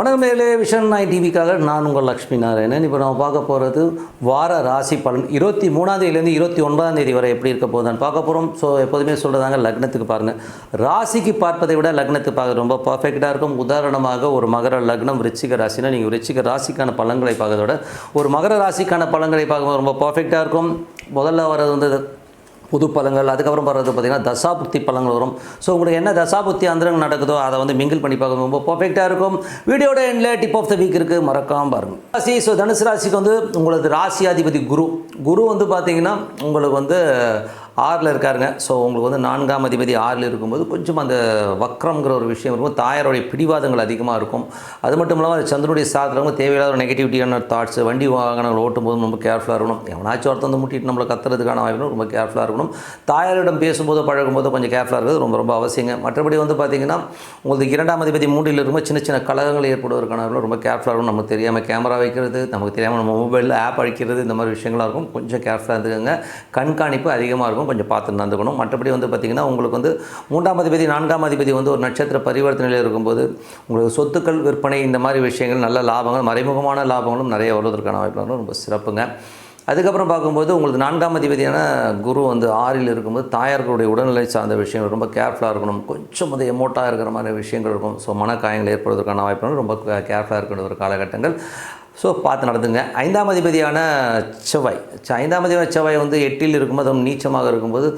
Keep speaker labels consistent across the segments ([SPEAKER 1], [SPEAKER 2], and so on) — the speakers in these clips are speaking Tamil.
[SPEAKER 1] வணக்கம் மேலே விஷன் நாய் டிவிக்காக நான் உங்கள் லக்ஷ்மி நாராயணன். இப்போ நம்ம பார்க்க போகிறது வார ராசி பலன். இருபத்தி மூணாந்தேதியிலேருந்து இருபத்தி ஒன்பதாம் தேதி வரை எப்படி இருக்க போகுதுன்னு பார்க்க போகிறோம் ஸோ எப்போதுமே சொல்கிறதாங்க லக்னத்துக்கு பாருங்கள் ராசிக்கு பார்ப்பதை விட லக்னத்துக்கு பார்க்க ரொம்ப பர்ஃபெக்டாக இருக்கும். உதாரணமாக ஒரு மகர லக்னம் ரிச்சிக ராசினா நீங்கள் ரிச்சிக ராசிக்கான பலன்களை பார்க்கறத விட ஒரு மகர ராசிக்கான பலன்களை பார்க்கும்போது ரொம்ப பர்ஃபெக்டாக இருக்கும். முதல்ல வர்றது வந்து புது பழங்கள் அதுக்கப்புறம் வர்றது பார்த்திங்கன்னா தசாபுக்தி பழங்கள் வரும். ஸோ உங்களுக்கு என்ன தசாபுக்தி அந்தரங்கள் நடக்குதோ அதை வந்து மிங்கிள் பண்ணி பார்க்க ரொம்ப பர்ஃபெக்டாக இருக்கும். வீடியோட எண்டில் டிப் ஆஃப் த வீக் இருக்குது மறக்காமல் பாருங்கள் ராசி ஸோ தனுசு ராசிக்கு வந்து உங்களது ராசியாதிபதி குரு. குரு வந்து பார்த்திங்கன்னா உங்களுக்கு வந்து ஆறில் இருக்காருங்க. ஸோ உங்களுக்கு வந்து நான்காம் அதிபதி ஆறில் இருக்கும்போது கொஞ்சம் அந்த வக்ரம்ங்கிற ஒரு விஷயம் இருக்கும். தாயாருடைய பிடிவாதங்கள் அதிகமாக இருக்கும். அது மட்டும் இல்லாமல் அது சந்திரனுடைய சாதனங்க தேவையில்லாத ஒரு நெகட்டிவிட்டியான தாட்ஸ் வண்டி வாகனங்கள் ஓட்டும் போது ரொம்ப கேர்ஃபுல்லாக இருக்கணும். எவனாச்சும் ஒருத்தர் வந்து முட்டிட்டு நம்மளை கத்துறதுக்கான வாய்ப்பு ரொம்ப கேர்ஃபுல்லாக இருக்கணும். தாயாரிடம் பேசும்போது பழகும்போது கொஞ்சம் கேர்ஃபுல்லாக இருக்கிறது ரொம்ப ரொம்ப அவசியங்க. மற்றபடி வந்து பார்த்திங்கன்னா உங்களுக்கு இரண்டாம் அதிபதி மூன்றில் இருக்கும்போது சின்ன சின்ன கலகங்கள் ஏற்படுவதற்கான ரொம்ப கேர்ஃபுல்லாக இருக்கும் நமக்கு தெரியாமல் கேமரா வைக்கிறது நமக்கு தெரியாமல் நம்ம மொபைலில் ஆப் அழிக்கிறது இந்த மாதிரி விஷயங்களாக இருக்கும். கொஞ்சம் கேர்ஃபுல்லாக இருந்துக்கோங்க. கண்காணிப்பு அதிகமாக இருக்கும். கொஞ்சம் பார்த்து நடந்துக்கணும். மற்றபடி வந்து பார்த்திங்கன்னா உங்களுக்கு வந்து மூன்றாம் அதிபதி நான்காம் அதிபதி வந்து ஒரு நட்சத்திர பரிவர்த்தனையில் இருக்கும்போது உங்களுக்கு சொத்துக்கள் விற்பனை இந்த மாதிரி விஷயங்கள் நல்ல லாபங்கள் மறைமுகமான லாபங்களும் நிறைய வருவதற்கான வாய்ப்புகளும் ரொம்ப சிறப்புங்க. அதுக்கப்புறம் பார்க்கும்போது உங்களுக்கு நான்காம் அதிபதியான குரு வந்து ஆறில் இருக்கும்போது தாயார்களுடைய உடல்நிலை சார்ந்த விஷயங்கள் ரொம்ப கேர்ஃபுல்லாக இருக்கணும். கொஞ்சம் வந்து எமோட்டாக இருக்கிற மாதிரி விஷயங்கள் இருக்கும். ஸோ மனக்காயங்கள் ஏற்படுவதற்கான வாய்ப்புகள் ரொம்ப கேர்ஃபுல்லாக இருக்கின்ற ஒரு காலகட்டங்கள். ஸோ பார்த்து நடந்துங்க. ஐந்தாம் அதிபதியான செவ்வாய். ஐந்தாம் அதிபதி செவ்வாய் வந்து எட்டில் இருக்கும்போது அதுவும் நீச்சமாக இருக்கும்போது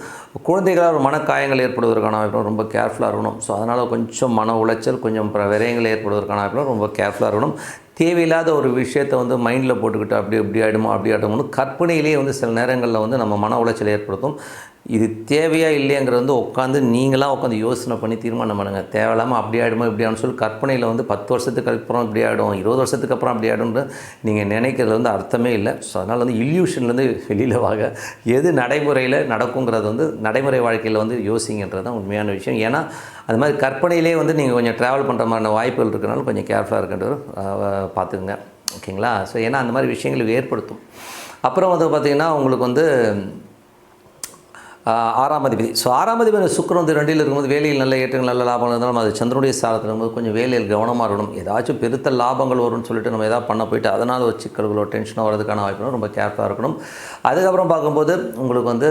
[SPEAKER 1] குழந்தைகளால் ஒரு மனக்காயங்கள் ஏற்படுவதற்கான வாய்ப்பு ரொம்ப கேர்ஃபுல்லாக இருக்கணும். ஸோ அதனால் கொஞ்சம் மன உளைச்சல் கொஞ்சம் விரயங்கள் ஏற்படுவதற்கான வாய்ப்பு ரொம்ப கேர்ஃபுல்லாக இருக்கணும். தேவையில்லாத ஒரு விஷயத்தை வந்து மைண்டில் போட்டுக்கிட்டு அப்படி இப்படி ஆகிடுமோ அப்படி ஆகிடுமோன்னு கற்பனையிலேயே வந்து சில நேரங்களில் வந்து நம்ம மன உளைச்சல் ஏற்படுத்தும். இது தேவையா இல்லையாங்கிறது வந்து உட்காந்து நீங்களாக உட்காந்து யோசனை பண்ணி தீர்மானம் பண்ணுங்கள் தேவையில்லாமல் அப்படி ஆகிடுமோ இப்படி ஆகும் சொல்லி கற்பனையில் வந்து பத்து வருஷத்துக்கு அப்புறம் இப்படி ஆகிடும் இருபது வருஷத்துக்கு அப்புறம் அப்படி ஆகிடும்னு நீங்கள் நினைக்கிறது வந்து அர்த்தமே இல்லை. ஸோ அதனால் வந்து இல்யூஷன்லேருந்து வெளியில் வாங்க. எது நடைமுறையில் நடக்குங்கிறது வந்து நடைமுறை வாழ்க்கையில் வந்து யோசிங்கன்றது தான் உண்மையான விஷயம். ஏன்னா அது மாதிரி கற்பனையிலே வந்து நீங்கள் கொஞ்சம் ட்ராவல் பண்ணுற மாதிரியான வாய்ப்புகள் இருக்கிறனால கொஞ்சம் கேர்ஃபுல்லாக இருக்கின்றது பார்த்துக்குங்க. ஓகேங்களா ஸோ ஏன்னா அந்த மாதிரி விஷயங்கள் ஏற்படுத்தும். அப்புறம் வந்து பார்த்திங்கன்னா உங்களுக்கு வந்து ஆறாம் அதிபதி. ஸோ ஆறாம் அதிபதி சுக்கரம் வந்து ரெண்டில் இருக்கும்போது வேலையில் நல்ல ஏற்றங்கள் நல்ல லாபங்கள் இருந்தாலும் அது சந்திரனுடைய சாரத்தில் இருக்கும்போது கொஞ்சம் வேலையில் கவனமாக இருக்கணும். ஏதாச்சும் பெருத்த லாபங்கள் வரும்னு சொல்லிட்டு நம்ம எதாவது பண்ண போயிட்டு அதனால் ஒரு சிக்கல்களோ டென்ஷனோ வரதுக்கான வாய்ப்பு ரொம்ப கேர்ஃபுல்லாக இருக்கணும். அதுக்கப்புறம் பார்க்கும்போது உங்களுக்கு வந்து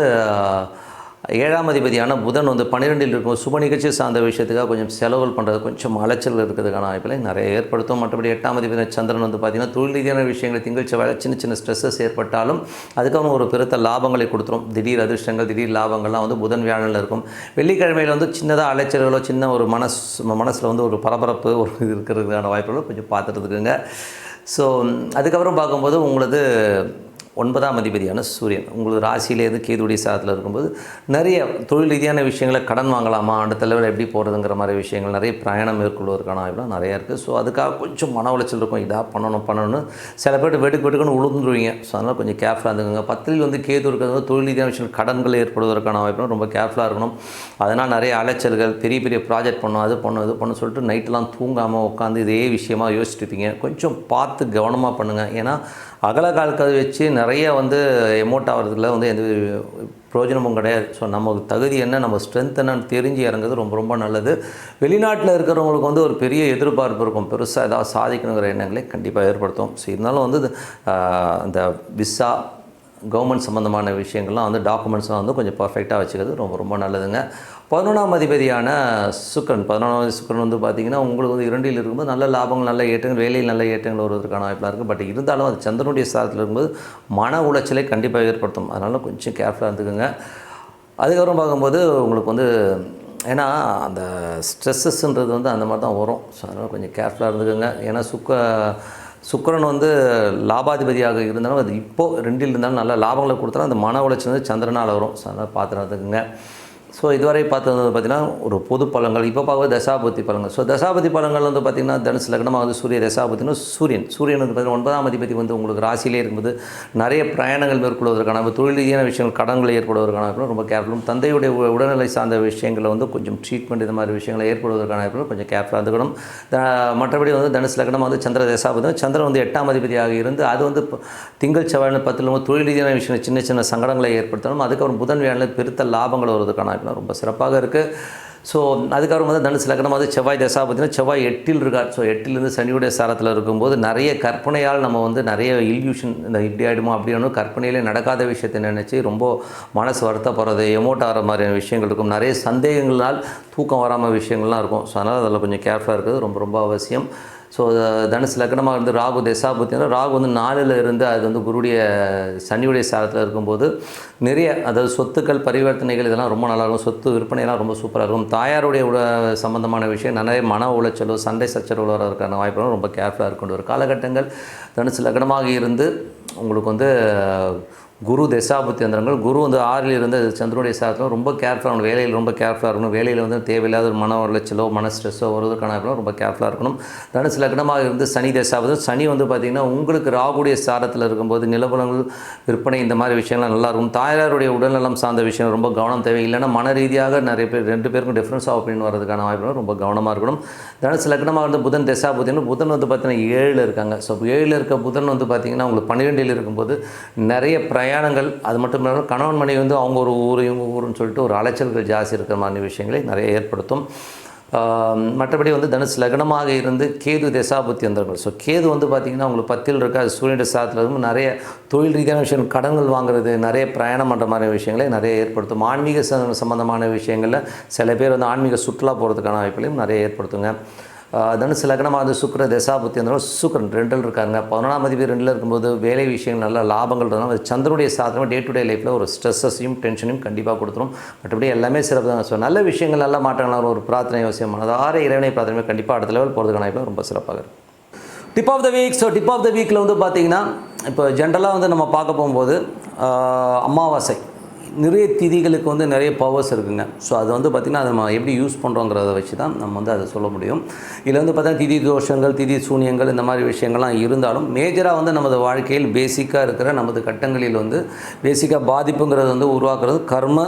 [SPEAKER 1] ஏழாம் அதிபதியான புதன் வந்து பன்னிரெண்டில் இருக்கும் சுப நிகழ்ச்சி சார்ந்த விஷயத்துக்காக கொஞ்சம் செலவுகள் பண்ணுறது கொஞ்சம் அலைச்சல் இருக்கிறதுக்கான வாய்ப்பில் நிறைய ஏற்படுத்தும். மற்றபடி எட்டாம் அதிபதி சந்திரன் வந்து பார்த்திங்கன்னா தொழில் ரீதியான விஷயங்களை திங்கள் செவ்வாய் சின்ன சின்ன ஸ்ட்ரெஸ்ஸஸ் ஏற்பட்டாலும் அதுக்கப்புறம் ஒரு பெருத்த லாபங்களை கொடுத்துரும். திடீர் அதிர்ஷ்டங்கள் திடீர் லாபங்கள்லாம் வந்து புதன் வியாழனில் இருக்கும். வெள்ளிக்கிழமையில் வந்து சின்னதாக அலைச்சல்களோ சின்ன ஒரு மனஸ் மனசில் வந்து ஒரு பரபரப்பு ஒரு இது இருக்கிறதுக்கான வாய்ப்புகளோ கொஞ்சம் பார்த்துட்டு இருக்குங்க ஸோ அதுக்கப்புறம் பார்க்கும்போது உங்களது ஒன்பதாம் அதிபதியான சூரியன். உங்களுக்கு ராசியிலேருந்து கேதுடைய சாதத்தில் இருக்கும்போது நிறைய தொழில் ரீதியான விஷயங்களை கடன் வாங்கலாமா? அடுத்த லெவலில் எப்படி போகிறதுங்கிற மாதிரி விஷயங்கள் நிறைய பிரயாணம் மேற்கொள்வதற்கான ஆய்வுலாம் நிறையா இருக்குது ஸோ அதுக்காக கொஞ்சம் மன உளைச்சல் இருக்கும். இதாக பண்ணணும் பண்ணணும் சில பேர் வெடுக்கு வெடுக்குன்னு உளுந்துருவீங்க. ஸோ அதனால் கொஞ்சம் கேர்ஃபுல்லாக இருந்துக்கோங்க. பத்தில் வந்து கேது இருக்கிறது தொழில் ரீதியான விஷயங்கள் கடன்கள் ஏற்படுவதற்கான வாய்ப்பு ரொம்ப கேர்ஃபுல்லாக இருக்கணும். அதனால் நிறைய அலைச்சல்கள் பெரிய பெரிய ப்ராஜெக்ட் பண்ணணும் அது பண்ணணும் இது பண்ணணும் சொல்லிட்டு நைட்லாம் தூங்காமல் உட்காந்து இதே விஷயமா யோசிச்சுட்டு இருப்பீங்க. கொஞ்சம் பார்த்து கவனமாக பண்ணுங்கள் ஏன்னா அகல கால்கள் வச்சு நிறைய வந்து எமோட் ஆகிறதுல வந்து எந்த பிரயோஜனமும் கிடையாது. ஸோ நமக்கு தகுதி என்ன நம்ம ஸ்ட்ரென்த் என்னன்னு தெரிஞ்சு இறங்குறது ரொம்ப ரொம்ப நல்லது. வெளிநாட்டில் இருக்கிறவங்களுக்கு வந்து ஒரு பெரிய எதிர்பார்ப்பு இருக்கும். பெருசாக ஏதாவது சாதிக்கணுங்கிற எண்ணங்களை கண்டிப்பாக ஏற்படுத்தும். ஸோ இருந்தாலும் வந்து இந்த விசா கவர்மெண்ட் சம்மந்தமான விஷயங்கள்லாம் வந்து டாக்குமெண்ட்ஸ்லாம் வந்து கொஞ்சம் பர்ஃபெக்டாக வச்சுக்கிறது ரொம்ப ரொம்ப நல்லதுங்க. பதினொன்றாம் அதிபதியான சுக்கரன் பதினொன்றாம் சுக்கரன் வந்து பார்த்திங்கன்னா உங்களுக்கு வந்து இரண்டில் இருக்கும்போது நல்ல லாபங்கள் நல்ல ஏற்றங்கள் வேலையில் நல்ல ஏற்றங்கள் வருவதற்கான வாய்ப்பெலாம் இருக்குது பட் இருந்தாலும் அது சந்திரனுடைய ஸ்தானத்தில் இருக்கும்போது மன உளைச்சலை கண்டிப்பாக ஏற்படுத்தும். அதனால் கொஞ்சம் கேர்ஃபுல்லாக இருந்துக்குங்க. அதுக்கப்புறம் பார்க்கும்போது உங்களுக்கு வந்து ஏன்னா அந்த ஸ்ட்ரெஸ்ஸஸ்ன்றது வந்து அந்த மாதிரி தான் வரும். ஸோ அதனால் கொஞ்சம் கேர்ஃபுல்லாக இருந்துக்குங்க. ஏன்னா சுக்க சுக்கரன் வந்து லாபாதிபதியாக இருந்தாலும் அது இப்போது ரெண்டில் இருந்தாலும் நல்ல லாபங்களை கொடுத்தாலும் அந்த மன உளைச்சல் வந்து சந்திரனால் வரும். ஸோ ஸோ இதுவரை பார்த்தது வந்து பார்த்திங்கன்னா ஒரு பொது பழங்கள் இப்போ பார்க்க தசாபதி பழங்கள். ஸோ தசாபதி பழங்கள் வந்து பார்த்திங்கன்னா தனுசு லக்னமாக வந்து சூரிய தசாபதினா சூரியன். சூரியன் வந்து பார்த்திங்கன்னா ஒன்பதாம் அதிபதி வந்து உங்களுக்கு ராசியிலே இருக்கும்போது நிறைய பிரயாணங்கள் மேற்கொள்வதற்கான தொழில் ரீதியான விஷயங்கள் கடன்கள் ஏற்படுவதற்கான ரொம்ப கேர்ஃபுல்லும் தந்தையுடைய உடல்நிலை சார்ந்த விஷயங்களை வந்து கொஞ்சம் ட்ரீட்மெண்ட் இந்த மாதிரி விஷயங்களை ஏற்படுவதற்கான கொஞ்சம் கேர்ஃபுல்லாக இருந்துக்கணும். மற்றபடி வந்து தனுசு லக்னம் வந்து சந்திர தசாபதி சந்திரன் வந்து எட்டாம் அதிபதியாக இருந்து அது வந்து திங்கள் செவ்வாய் பத்தில் தொழில் ரீதியான விஷயம் சின்ன சின்ன சங்கடங்களை ஏற்படுத்தணும். அதுக்கப்புறம் புதன் வியாழனில் பெருத்த லாபங்கள் வருவதற்கான லக்னம் ரொம்ப சிறப்பாக இருக்குது ஸோ அதுக்கப்புறம் வந்து தனுசு லக்னம் வந்து செவ்வாய் தசா பார்த்தீங்கன்னா செவ்வாய் எட்டில் இருக்கார். ஸோ எட்டிலேருந்து சனியுடைய சாரத்தில் இருக்கும்போது நிறைய கற்பனையால் நம்ம வந்து நிறைய இல்யூஷன் இந்த இப்படி ஆகிடுமோ அப்படின்னு கற்பனையிலே நடக்காத விஷயத்தை நினச்சி ரொம்ப மனசு வருத்தப்படுறது எமோட் ஆகிற மாதிரியான விஷயங்கள் இருக்கும். நிறைய சந்தேகங்களால் தூக்கம் வராமல் விஷயங்கள்லாம் இருக்கும். ஸோ அதனால் அதில் கொஞ்சம் கேர்ஃபுல்லாக இருக்கிறது ரொம்ப ரொம்ப அவசியம். ஸோ தனுசு லக்னமாக இருந்து ராகு தசா பார்த்தீங்கன்னா ராகு வந்து நாலில் இருந்து அது வந்து குருடைய சனியுடைய சாரத்தில் இருக்கும்போது நிறைய அதாவது சொத்துக்கள் பரிவர்த்தனைகள் இதெல்லாம் ரொம்ப நல்லாயிருக்கும். சொத்து விற்பனைலாம் ரொம்ப சூப்பராக இருக்கும். தாயாருடைய உட சம்பந்தமான விஷயம் நிறைய மன உளைச்சலோ சண்டை சச்சரவு வரதுக்கான வாய்ப்புகளும் ரொம்ப கேர்ஃபுல்லாக இருக்கும் ஒரு காலகட்டங்கள். தனுசு லக்னமாக இருந்து உங்களுக்கு வந்து குரு தசாபுத்தியந்திரங்கள் குரு வந்து ஆறில் இருந்து சந்திரனுடைய சாரத்தில் ரொம்ப கேர்ஃபுல்லாக இருக்கணும். வேலையில் ரொம்ப கேர்ஃபுல்லாக இருக்கணும். வேலையில் வந்து தேவையில்லாத ஒரு மன உளைச்சலோ மன ஸ்ட்ரெஸ்ஸோ வருவதற்கான ரொம்ப கேர்ஃபுல்லாக இருக்கணும். தனுசு லக்னமாக இருந்து சனி தசாபதி சனி வந்து பார்த்திங்கன்னா உங்களுக்கு ராகுடைய சாரத்தில் இருக்கும்போது நிலபலங்கள் விற்பனை இந்த மாதிரி விஷயங்கள்லாம் நல்லாயிருக்கும் தாயாருடைய உடல்நலம் சார்ந்த விஷயம் ரொம்ப கவனம் தேவை. இல்லைன்னா மன ரீதியாக நிறைய பேர் ரெண்டு பேருக்கும் டிஃப்ரென்ஸ் ஆஃப் ஒப்பீனியன் வரதுக்கான வாய்ப்புகளும் ரொம்ப கவனமாக இருக்கணும். தனுசு லக்னமாக இருந்து புதன் தசாபுத்தின்னு புதன் வந்து பார்த்தீங்கன்னா ஏழில் இருக்காங்க. ஸோ ஏழில் இருக்க புதன் வந்து பார்த்திங்கன்னா உங்களுக்கு பன்னிரெண்டில் இருக்கும்போது நிறைய பிரயாணங்கள் அது மட்டும் இல்லாமல் கணவன் மனைவி வந்து அவங்க ஒரு ஊர் இவங்க ஊருன்னு சொல்லிட்டு ஒரு அலைச்சல்கள் ஜாஸ்தி இருக்கிற மாதிரி விஷயங்களை நிறைய ஏற்படுத்தும். மற்றபடி வந்து தனுஷ் லக்னமாக இருந்து கேது தசாபுத்தி வந்திருக்கும் ஸோ கேது வந்து பார்த்திங்கன்னா உங்களுக்கு பத்தில் இருக்க அது சூரியன் சாதத்தில் இருக்கும் நிறைய தொழில் ரீதியான விஷயம் கடன்கள் வாங்குறது நிறைய பிரயாணம் பண்ணுற மாதிரி விஷயங்களை நிறைய ஏற்படுத்தும். ஆன்மீக ச- சம்பந்தமான விஷயங்களில் சில பேர் வந்து ஆன்மீக சுற்றுலா போகிறதுக்கான வாய்ப்புகளையும் நிறைய ஏற்படுத்துங்க. தனுசு லக்னமாக வந்து சுக்கர தசாபுத்தி இருந்தாலும் சுக்கரன் ரெண்டில் இருக்காங்க பதினொன்றாம் அதிபதி ரெண்டில் இருக்கும்போது வேலை விஷயங்கள் நல்ல லாபங்கள் இருந்தாலும் அது சந்திரனுடைய சாதனமாக டே டு டே லைஃப்பில் ஒரு ஸ்ட்ரெஸ்ஸையும் டென்ஷனையும் கண்டிப்பாக கொடுத்துரும். மற்றபடி எல்லாமே சிறப்பு தான் ஸோ நல்ல விஷயங்கள் நல்ல மாற்றங்களாக ஒரு பிரார்த்தனை அவசியம் மனதார இறைவனை பிரார்த்தனை கண்டிப்பாக அடுத்த லெவல் போகிறதுக்கான வாய்ப்பு ரொம்ப சிறப்பாக இருக்கும் tip of the week so tip of the வீக்கில் வந்து பார்த்திங்கன்னா இப்போ ஜென்ரலாக வந்து நம்ம பார்க்க போகும்போது அமாவாசை. நிறைய திதிகளுக்கு வந்து நிறைய பவர்ஸ் இருக்குங்க. ஸோ அது வந்து பார்த்திங்கன்னா அதை நம்ம எப்படி யூஸ் பண்ணுறோங்கிறத வச்சு தான் நம்ம வந்து அதை சொல்ல முடியும். இதில் வந்து பார்த்தீங்கன்னா திதி தோஷங்கள் திதி சூன்யங்கள் இந்த மாதிரி விஷயங்கள்லாம் இருந்தாலும் மேஜராக வந்து நமது வாழ்க்கையில் பேசிக்காக இருக்கிற நமது கட்டங்களில் வந்து பேசிக்காக பாதிப்புங்கிறது வந்து உருவாக்குறது கர்ம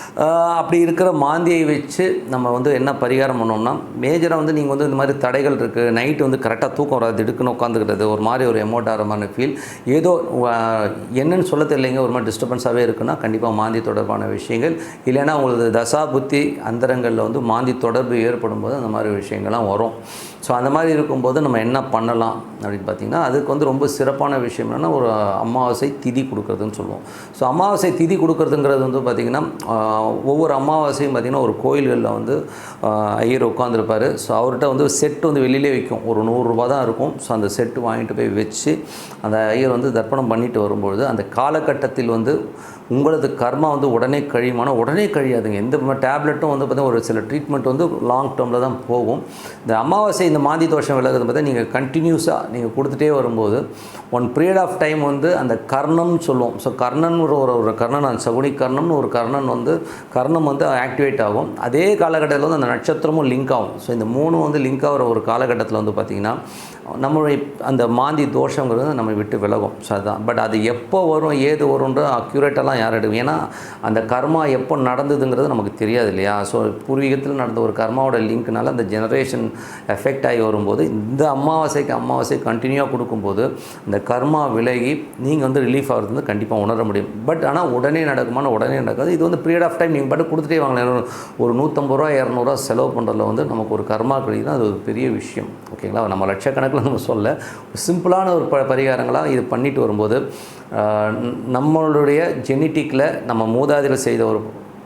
[SPEAKER 1] அப்படி இருக்கிற மாந்தியை வச்சு நம்ம வந்து என்ன பரிகாரம் பண்ணோம்னா மேஜராக வந்து நீங்கள் வந்து இந்த மாதிரி தடைகள் இருக்குது நைட்டு வந்து கரெக்டாக தூக்கம் வராது திடுக்குன்னு உட்காந்துக்கிறது ஒரு மாதிரி ஒரு எமோட்டாரமான மாதிரி ஃபீல் ஏதோ என்னன்னு சொல்ல தெரியலைங்க ஒரு மாதிரி டிஸ்டர்பன்ஸாகவே இருக்குன்னா கண்டிப்பாக மாந்தி தொடர்பான விஷயங்கள். இல்லைன்னா உங்களுக்கு தசா புத்தி அந்தரங்களில் வந்து மாந்தி தொடர்பு ஏற்படும் போது அந்த மாதிரி விஷயங்கள்லாம் வரும். ஸோ அந்த மாதிரி இருக்கும்போது நம்ம என்ன பண்ணலாம் அப்படின்னு பார்த்தீங்கன்னா அதுக்கு வந்து ரொம்ப சிறப்பான விஷயம் என்னென்னா ஒரு அமாவாசை திதி கொடுக்குறதுன்னு சொல்லுவோம். ஸோ அமாவாசை திதி கொடுக்குறதுங்கிறது வந்து பார்த்திங்கன்னா ஒவ்வொரு அமாவாசையும் பார்த்திங்கன்னா ஒரு கோயில்களில் வந்து ஐயர் உட்காந்துருப்பார் ஸோ அவர்கிட்ட வந்து செட்டு வந்து வெளியிலே விற்கும் ஒரு நூறுரூபா தான் இருக்கும். ஸோ அந்த செட்டு வாங்கிட்டு போய் வச்சு அந்த ஐயர் வந்து தர்ப்பணம் பண்ணிட்டு வரும்பொழுது அந்த காலகட்டத்தில் வந்து உங்களது கர்மா வந்து உடனே கழியுமானா உடனே கழியாதுங்க. எந்த டேப்லெட்டும் வந்து பார்த்திங்கன்னா ஒரு சில ட்ரீட்மெண்ட் வந்து லாங் டேர்மில் தான் போகும். இந்த அமாவாசை இந்த மாந்தி தோஷம் விலகுது பார்த்தா நீங்கள் கண்டினியூஸாக நீங்கள் கொடுத்துட்டே வரும்போது ஒன் பீரியட் ஆஃப் டைம் வந்து அந்த கர்ணம்னு சொல்லுவோம். ஸோ கர்ணன் ஒரு ஒரு ஒரு கர்ணன் அந்த சகுனி கர்ணம்னு ஒரு கர்ணன் வந்து கர்ணம் வந்து ஆக்டிவேட் ஆகும். அதே காலகட்டத்தில் வந்து அந்த நட்சத்திரமும் லிங்க் ஆகும். ஸோ இந்த மூணும் வந்து லிங்க் ஆகிற ஒரு காலகட்டத்தில் வந்து பார்த்திங்கன்னா நம்மளுடைய அந்த மாந்தி தோஷங்கிறது நம்ம விட்டு விலகும். ஸோ அதுதான் பட் அது எப்போ வரும் ஏது வரும்ன்ற அக்யூரேட்டெல்லாம் யார் எடுக்கும் ஏன்னா அந்த கர்மா எப்போ நடந்ததுங்கிறது நமக்கு தெரியாது இல்லையா? ஸோ பூர்வீகத்தில் நடந்த ஒரு கர்மாவோட லிங்க்னால அந்த ஜெனரேஷன் எஃபெக்ட் ஆகி வரும்போது இந்த அமாவாசைக்கு அமாவாசை கண்டினியூவாக கொடுக்கும்போது அந்த கர்மா விலகி நீங்கள் வந்து ரிலீஃப் ஆகிறது வந்து கண்டிப்பாக உணர முடியும். பட் ஆனால் உடனே நடக்குமான உடனே நடக்காது. இது வந்து பீரியட் ஆஃப் டைம் நீங்கள் பாட்டு கொடுத்துட்டே வாங்கலாம் ஒரு நூற்றம்பது ரூபா இரநூறுவா செலவு பண்ணுறதுல வந்து நமக்கு ஒரு கர்மா கிடைக்குதுன்னா அது ஒரு பெரிய விஷயம். ஓகேங்களா நம்ம லட்சக்கணக்கில் நம்ம சொல்ல சிம்பிளான ஒரு ப பரிகாரங்களாக இது பண்ணிட்டு வரும்போது நம்மளுடைய ஜெனட்டிக்கில் நம்ம மூதாதையில் செய்த ஒரு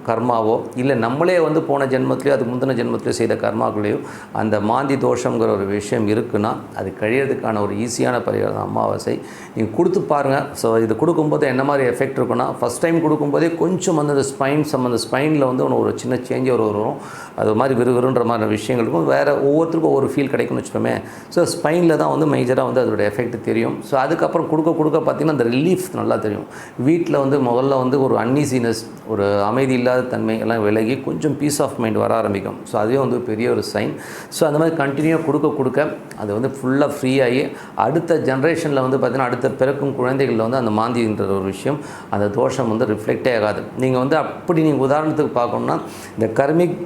[SPEAKER 1] கர்மாவோ இல்லை நம்மளே வந்து போன ஜென்மத்திலையோ அது முந்தின ஜென்மத்திலையோ செய்த கர்மாக்குள்ளேயோ அந்த மாந்தி தோஷங்கிற ஒரு விஷயம் இருக்குன்னா அது கழியறதுக்கான ஒரு ஈஸியான பரிகாரம் அமாவாசை. நீங்கள் கொடுத்து பாருங்கள் ஸோ இது கொடுக்கும்போது என்ன மாதிரி எஃபெக்ட் இருக்குன்னா ஃபஸ்ட் டைம் கொடுக்கும்போதே கொஞ்சம் வந்து அந்த ஸ்பைன் சம்மந்த ஸ்பைனில் வந்து ஒன்று ஒரு சின்ன சேஞ்ச் ஒரு வரும். அது மாதிரி விறுவிறுன்ற மாதிரி விஷயங்கள் இருக்கும். வேறு ஒவ்வொருத்தருக்கும் ஒவ்வொரு ஃபீல் கிடைக்கும்னு வச்சுக்கோமே. ஸோ ஸ்பைனில் தான் வந்து மேஜராக வந்து அதோட எஃபெக்ட் தெரியும். ஸோ அதுக்கப்புறம் கொடுக்க கொடுக்க பார்த்திங்கன்னா அந்த ரிலீஃப் நல்லா தெரியும். வீட்டில் வந்து முதல்ல வந்து ஒரு அன்ஈசினஸ் ஒரு அமைதி இல்லாத இல்லாத தன்மை எல்லாம் விலகி கொஞ்சம் பீஸ் ஆஃப் மைண்ட் வர ஆரம்பிக்கும். ஸோ அதுவே வந்து பெரிய ஒரு சைன் ஸோ அந்த மாதிரி கண்டினியூ கொடுக்க கொடுக்க அது வந்து ஃபுல்லாக ஃப்ரீ ஆகி அடுத்த ஜென்ரேஷனில் வந்து பார்த்திங்கன்னா அடுத்த பிறக்கும் குழந்தைகளில் வந்து அந்த மாந்தின்ற ஒரு விஷயம் அந்த தோஷம் வந்து ரிஃப்ளெக்டே ஆகாது. நீங்கள் வந்து அப்படி நீங்கள் உதாரணத்துக்கு பார்க்கணுன்னா இந்த கர்மிக்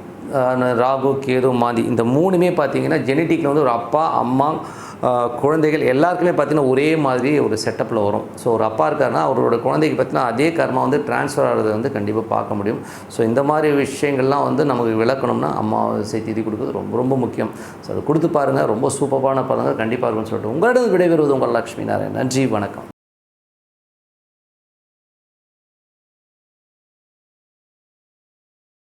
[SPEAKER 1] ராகு கேது மாந்தி இந்த மூணுமே பார்த்தீங்கன்னா ஜெனட்டிக்கில் வந்து ஒரு அப்பா அம்மா குழந்தைகள் எல்லாருக்குமே பார்த்தீங்கன்னா ஒரே மாதிரி ஒரு செட்டப்பில் வரும். ஸோ ஒரு அப்பா இருக்காருன்னா அவரோட குழந்தைக்கு பார்த்தீங்கன்னா அதே கர்மா வந்து ட்ரான்ஸ்ஃபர் ஆகிறது வந்து கண்டிப்பாக பார்க்க முடியும். ஸோ இந்த மாதிரி விஷயங்கள்லாம் வந்து நமக்கு விளக்கணும்னா அமாவாசை திதி கொடுக்குறது ரொம்ப ரொம்ப முக்கியம். ஸோ அதை கொடுத்து பாருங்கள் ரொம்ப சூப்பரான பாருங்கள் கண்டிப்பாக இருக்கும்னு சொல்லிட்டு உங்களிடம் விடைபெறுவது உங்கள் லக்ஷ்மி நாராயண் நன்றி வணக்கம்.